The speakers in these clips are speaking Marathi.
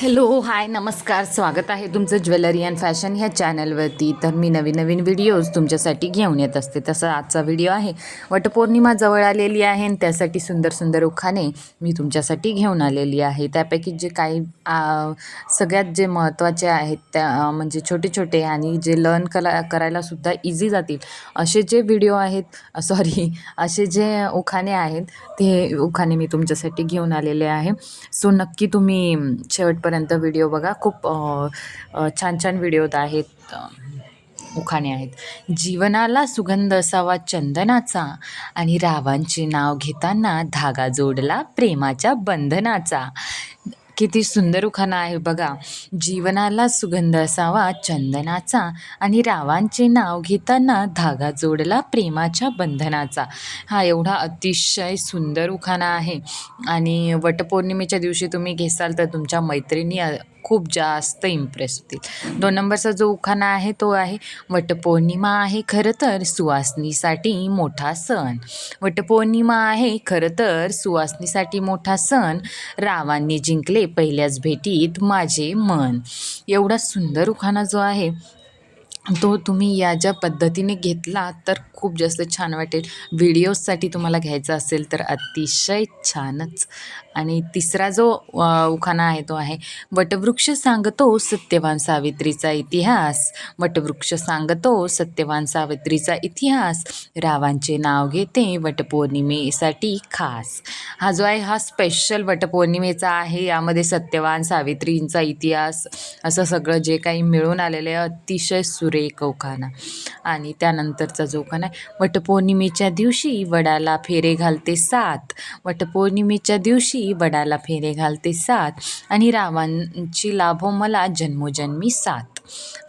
हॅलो हाय नमस्कार स्वागत आहे तुमचं ज्वेलरी अँड फॅशन ह्या चॅनलवरती. तर मी नवीन नवीन व्हिडिओज तुमच्यासाठी घेऊन येत असते. तसा आजचा व्हिडिओ आहे. वटपौर्णिमा जवळ आलेली आहे आणि त्यासाठी सुंदर सुंदर उखाणे मी तुमच्यासाठी घेऊन आलेली आहे. त्यापैकी जे काही सगळ्यात जे महत्त्वाचे आहेत त्या म्हणजे छोटे छोटे आणि जे लर्न कला करायलासुद्धा इझी जातील असे जे व्हिडिओ आहेत सॉरी असे जे उखाणे आहेत ते उखाणे मी तुमच्यासाठी घेऊन आलेले आहे. सो नक्की तुम्ही शेवटपर्यंत व्हिडिओ बघा. खूप छान छान व्हिडिओत आहेत उखाणे आहेत. जीवनाला सुगंध असावा चंदनाचा आणि रावांचे नाव घेताना धागा जोडला प्रेमाच्या बंधनाचा. किती सुंदर उखाणा आहे बघा. जीवनाला सुगंध असावा चंदनाचा आणि रावांचे नाव घेताना धागा जोडला प्रेमाच्या बंधनाचा. हा एवढा अतिशय सुंदर उखाणा आहे. आणि वटपौर्णिमेच्या दिवशी तुम्ही घेसाल तर तुमच्या मैत्रिणी खूप जास्त इम्प्रेस होतील. दोन नंबरचा जो उखाणा आहे तो आहे वटपौर्णिमा आहे खरं तर सुवासनीसाठी मोठा सण. वटपौर्णिमा आहे खरं तर सुवासनीसाठी मोठा सण. रावांनी जिंकले पहिल्याच भेटीत माझे मन. एवढा सुंदर उखाणा जो आहे तो तुम्ही या ज्या पद्धतीने घेतला तर खूप जास्त छान वाटेल. व्हिडिओजसाठी तुम्हाला घ्यायचा असेल तर अतिशय छानच. आणि तिसरा जो उखाणा आहे तो आहे वटवृक्ष सांगतो सत्यवान सावित्रीचा इतिहास. वटवृक्ष सांगतो सत्यवान सावित्रीचा इतिहास. रावांचे नाव घेते वटपौर्णिमेसाठी खास. हा जो आहे हा स्पेशल वटपौर्णिमेचा आहे. यामध्ये सत्यवान सावित्रींचा इतिहास असं सगळं जे काही मिळून आलेलं आहे अतिशय सुरे सुरेख उखाणा आणि त्यानंतरचा जो खाना आहे वटपौर्णिमेच्या दिवशी वडाला फेरे घालते सात. वटपौर्णिमेच्या दिवशी वडाला फेरे घालते सात. आणि रावांची लाभो मला जन्मोजन्मी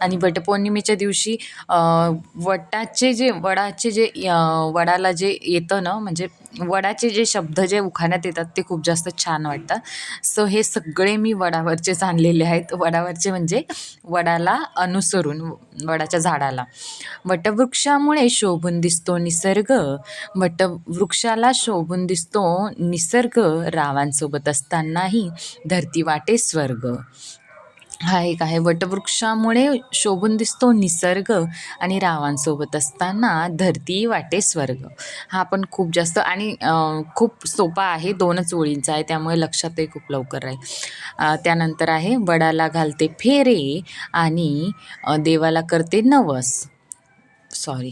आणि वटपौर्णिमेच्या दिवशी वटाचे जे वडाचे जे वडाला जे येतं ना म्हणजे वडाचे जे शब्द जे उखाण्यात येतात ते खूप जास्त छान वाटतात. सो हे सगळे मी वडावरचेच आणलेले आहेत. वडावरचे म्हणजे वडाला अनुसरून वडाच्या झाडाला. वटवृक्षामुळे शोभून दिसतो निसर्ग. वटवृक्षाला शोभून दिसतो निसर्ग. रावांसोबत असतानाही धरती वाटे स्वर्ग. हा एक आहे. वटवृक्षामुळे शोभून दिसतो निसर्ग आणि रावांसोबत असताना धरती वाटे स्वर्ग. हा पण खूप जास्त आणि खूप सोपा आहे. दोनच ओळींचा आहे. त्यामुळे लक्षातही खूप लवकर राहील. त्यानंतर आहे वडाला घालते फेरे आणि देवाला करते नवस. सॉरी